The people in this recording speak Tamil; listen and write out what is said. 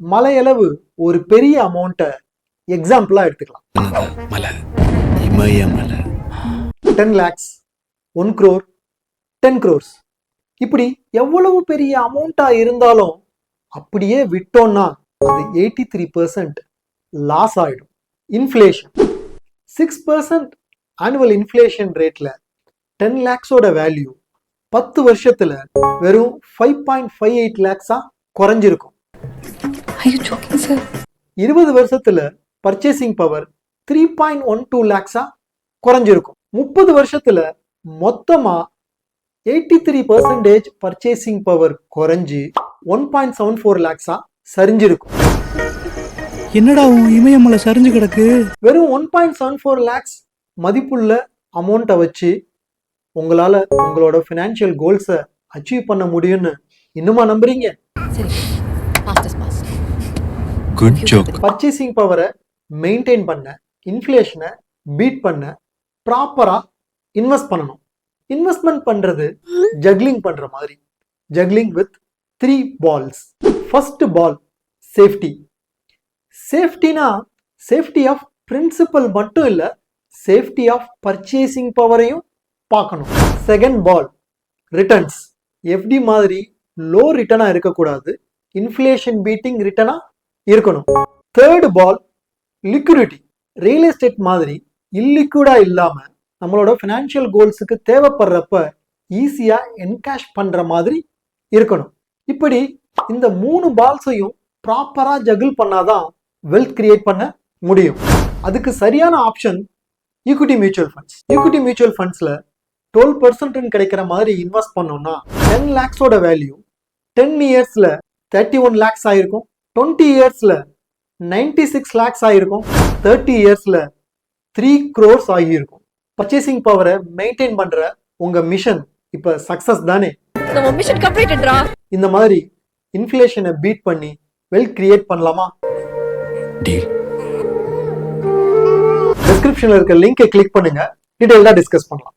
மலையளவு ஒரு பெரிய அமௌண்ட்டை எக்ஸாம்பிளாக எடுத்துக்கலாம். மலை ten lakhs one crore ten crores இப்படி எவ்வளவு பெரிய அமௌண்ட்டாக இருந்தாலும் அப்படியே விட்டோம்னா அது எயிட்டி த்ரீ பர்சன்ட் லாஸ் ஆகிடும் inflation six percent annual inflation ரேட்டில் டென் லேக்ஸோட வேல்யூ பத்து வருஷத்தில் வெறும் ஃபைவ் பாயிண்ட் ஃபைவ் எயிட் லேக்ஸாக குறைஞ்சிருக்கும். இருபது வருஷத்துல purchasing power three point one two லேக்ஸா குறைஞ்சிருக்கும். முப்பது வருஷத்துல மொத்தமா eighty three percentage purchasing power குறைஞ்சி ஒன் பாயிண்ட் செவன் ஃபோர் லேக்ஸா சரிஞ்சிருக்கும். என்னடா உன் இமயமலை சரிஞ்சு கிடக்கு? வெறும் one point seven four lakhs மதிப்புள்ள அமௌண்ட்டை வச்சு உங்களால உங்களோட ஃபினான்ஷியல் கோல்ஸை அச்சீவ் பண்ண முடியும்னு இன்னுமா நம்புறீங்க? குட் ஜோக் பர்ச்சேசிங் பவரை மெயின்டைன் பண்ண இன்ஃப்ளேஷனை பீட் பண்ண ப்ராப்பரா இன்வெஸ்ட் பண்ணணும். இன்வெஸ்ட்மெண்ட் பண்றது ஜக்லிங் பண்ற மாதிரி. Juggling with three balls first ball safety சேஃப்டினா safety of principal மட்டும் இல்ல சேஃப்டி ஆஃப் பர்ச்சேசிங் பவரையும் பார்க்கணும். செகண்ட் பால் ரிட்டர்ன்ஸ் எஃப்டி மாதிரி லோ ரிட்டர்னா இருக்கக்கூடாது. இன்ஃப்ளேஷன் பீட்டிங் ரிட்டர்னா இருக்கணும். Third ball liquidity real estate மாதிரி இல்லிக்விடா இல்லாம நம்மளோட ஃபினான்ஷியல் கோல்ஸுக்கு தேவைப்படுறப்ப ஈஸியா என்கேஷ் பண்ற மாதிரி இருக்கணும். இப்படி இந்த மூணு பால்ஸையும் ப்ராப்பரா ஜகிள் பண்ணாதான் வெல்த் கிரியேட் பண்ண முடியும். அதுக்கு சரியான option equity mutual funds equity mutual ஃபண்ட்ஸ்ல twelve பர்சன்ட்னு கிடைக்கிற மாதிரி இன்வெஸ்ட் பண்ணோம்னா டென் லேக்ஸோட வேல்யூ டென் இயர்ஸ்ல தேர்ட்டி ஒன் லேக்ஸ் ஆயிருக்கும். டுவெண்ட்டி இயர்ஸ்ல நைன்டி சிக்ஸ் லேக்ஸ் ஆயிருக்கும். தேர்ட்டி இயர்ஸ்ல த்ரீ க்ரோர்ஸ் ஆகியிருக்கும். பர்ச்சேசிங் பவரை மெயின்டைன் பண்ற உங்க மிஷன் இப்ப சக்சஸ் தானே? இந்த மாதிரி இன்ஃப்ளேஷனை பீட் பண்ணி வெல்த் கிரியேட் பண்ணலாமா? டிஸ்கிரிப்ஷன்ல இருக்க லிங்கை கிளிக் பண்ணுங்க. டீடைல்டா டிஸ்கஸ் பண்ணலாம்.